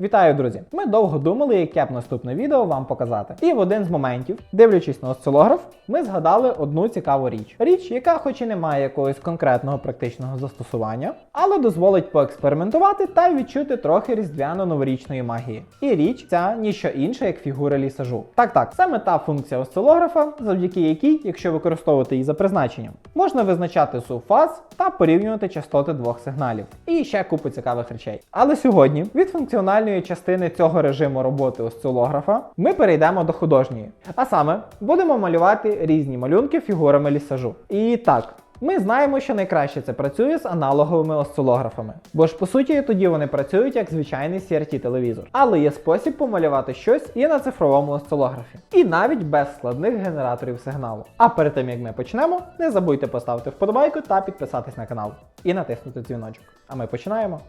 Вітаю, друзі! Ми довго думали, яке б наступне відео вам показати. І в один з моментів, дивлячись на осцилограф, ми згадали одну цікаву річ. Річ, яка хоч і не має якогось конкретного практичного застосування, але дозволить поекспериментувати та відчути трохи різдвяно-новорічної магії. І річ ця ніщо інша, як фігура лісажу. Так, так, саме та функція осцилографа, завдяки якій, якщо використовувати її за призначенням, можна визначати сув фаз та порівнювати частоти двох сигналів. І ще купу цікавих речей. Але сьогодні від функціональної частини цього режиму роботи осцилографа ми перейдемо до художньої. А саме будемо малювати різні малюнки фігурами лісажу. І так. Ми знаємо, що найкраще це працює з аналоговими осцилографами, бо ж по суті тоді вони працюють як звичайний CRT телевізор. Але є спосіб помалювати щось і на цифровому осцилографі, і навіть без складних генераторів сигналу. А перед тим як ми почнемо, не забудьте поставити вподобайку та підписатись на канал і натиснути дзвіночок. А ми починаємо.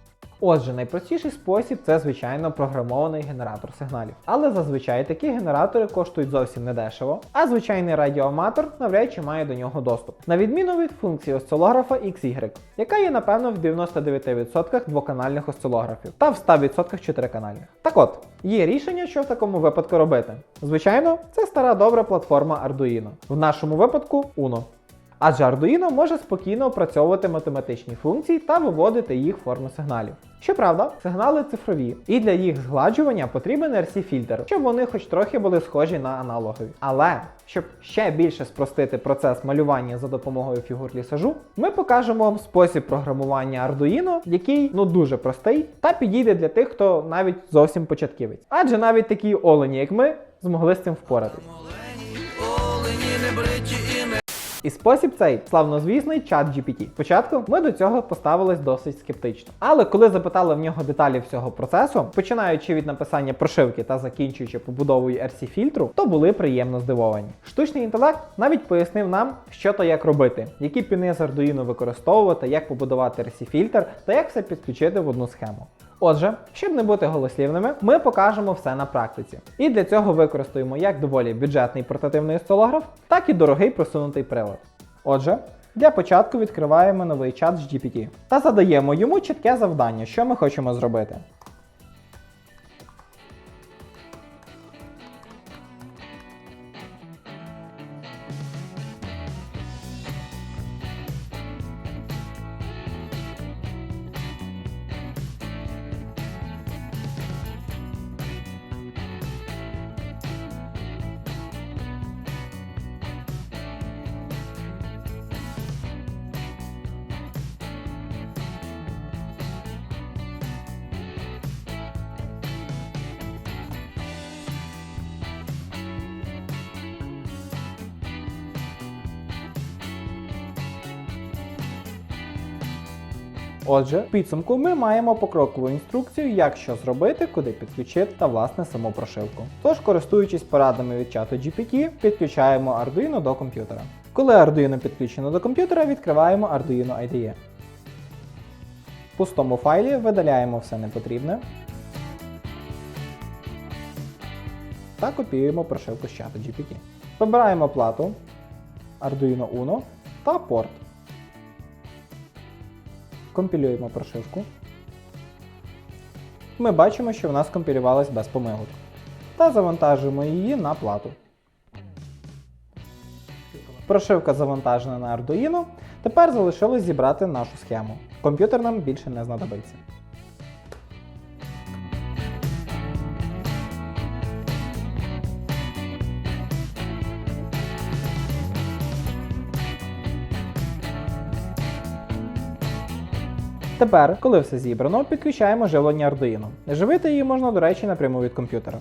Отже, найпростіший спосіб це, звичайно, програмований генератор сигналів. Але зазвичай такі генератори коштують зовсім недешево, а звичайний радіоаматор навряд чи має до нього доступ. На відміну від функції осцилографа XY, яка є, напевно, в 99% двоканальних осцилографів та в 100% чотириканальних. Так от, є рішення, що в такому випадку робити. Звичайно, це стара добра платформа Arduino. В нашому випадку Uno. Адже Arduino може спокійно опрацьовувати математичні функції та виводити їх в форму сигналів. Щоправда, сигнали цифрові, і для їх згладжування потрібен RC-фільтр, щоб вони хоч трохи були схожі на аналогові. Але щоб ще більше спростити процес малювання за допомогою фігур лісажу, ми покажемо вам спосіб програмування Arduino, який ну дуже простий та підійде для тих, хто навіть зовсім початківець. Адже навіть такі олені, як ми, змогли з цим впоратись. І спосіб цей славнозвісний чат GPT. Спочатку ми до цього поставились досить скептично. Але коли запитали в нього деталі всього процесу, починаючи від написання прошивки та закінчуючи побудовою RC фільтру, то були приємно здивовані. Штучний інтелект навіть пояснив нам, що то як робити, які піни з Arduino використовувати, як побудувати RC фільтр та як все підключити в одну схему. Отже, щоб не бути голослівними, ми покажемо все на практиці. І для цього використаємо як доволі бюджетний портативний столограф, так і дорогий просунутий прилад. Отже, для початку відкриваємо новий чат з GPT та задаємо йому чітке завдання, що ми хочемо зробити. Отже, в підсумку ми маємо покрокову інструкцію, як що зробити, куди підключити та власне саму прошивку. Тож, користуючись порадами від чату GPT, підключаємо Arduino до комп'ютера. Коли Arduino підключено до комп'ютера, відкриваємо Arduino IDE. В пустому файлі видаляємо все непотрібне та копіюємо прошивку з чату GPT. Вибираємо плату Arduino Uno та порт. Компілюємо прошивку. Ми бачимо, що вона скомпілювалась без помилок. Та завантажуємо її на плату. Прошивка завантажена на Arduino. Тепер залишилось зібрати нашу схему. Комп'ютер нам більше не знадобиться. Тепер, коли все зібрано, підключаємо живлення Arduino. Живити її можна, до речі, напряму від комп'ютера.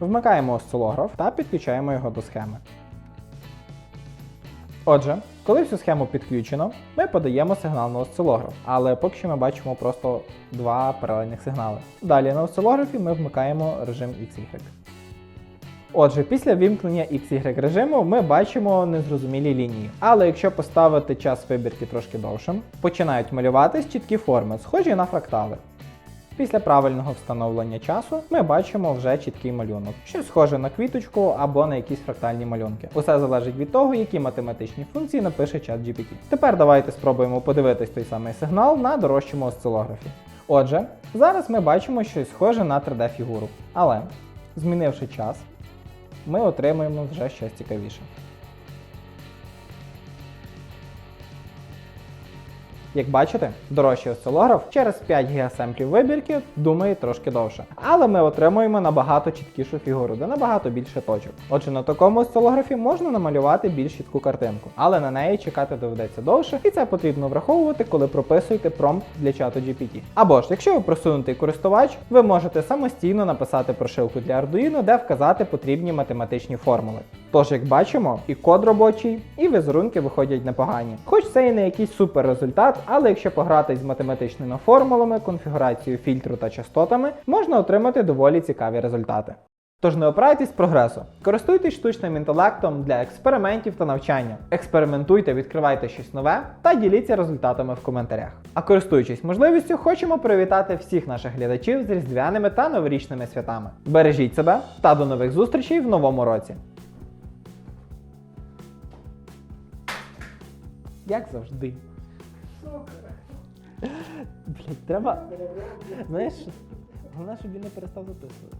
Вмикаємо осцилограф та підключаємо його до схеми. Отже, коли всю схему підключено, ми подаємо сигнал на осцилограф, але поки що ми бачимо просто два паралельних сигнали. Далі на осцилографі ми вмикаємо режим XY. Отже, після вімкнення XY режиму ми бачимо незрозумілі лінії. Але якщо поставити час вибірки трошки довшим, починають малюватись чіткі форми, схожі на фрактали. Після правильного встановлення часу ми бачимо вже чіткий малюнок, що схоже на квіточку або на якісь фрактальні малюнки. Усе залежить від того, які математичні функції напише чат GPT. Тепер давайте спробуємо подивитись той самий сигнал на дорожчому осцилографі. Отже, зараз ми бачимо щось схоже на 3D-фігуру. Але, змінивши час, ми отримаємо вже щось цікавіше. Як бачите, дорожчий осцилограф через 5 гігасемплів вибірки думає трошки довше. Але ми отримуємо набагато чіткішу фігуру, де набагато більше точок. Отже, на такому осцилографі можна намалювати більш чітку картинку, але на неї чекати доведеться довше, і це потрібно враховувати, коли прописуєте промпт для чату GPT. Або ж, якщо ви просунутий користувач, ви можете самостійно написати прошивку для Arduino, де вказати потрібні математичні формули. Тож, як бачимо, і код робочий, і візерунки виходять непогані. Хоч це і не якийсь супер результат, але якщо пограти з математичними формулами, конфігурацією фільтру та частотами, можна отримати доволі цікаві результати. Тож не опирайтесь прогресу, користуйтесь штучним інтелектом для експериментів та навчання. Експериментуйте, відкривайте щось нове та діліться результатами в коментарях. А користуючись можливістю, хочемо привітати всіх наших глядачів з різдвяними та новорічними святами. Бережіть себе та до нових зустрічей в новому році. Як завжди. Блять, треба. Знаєш, головне, щоб він не перестав записувати.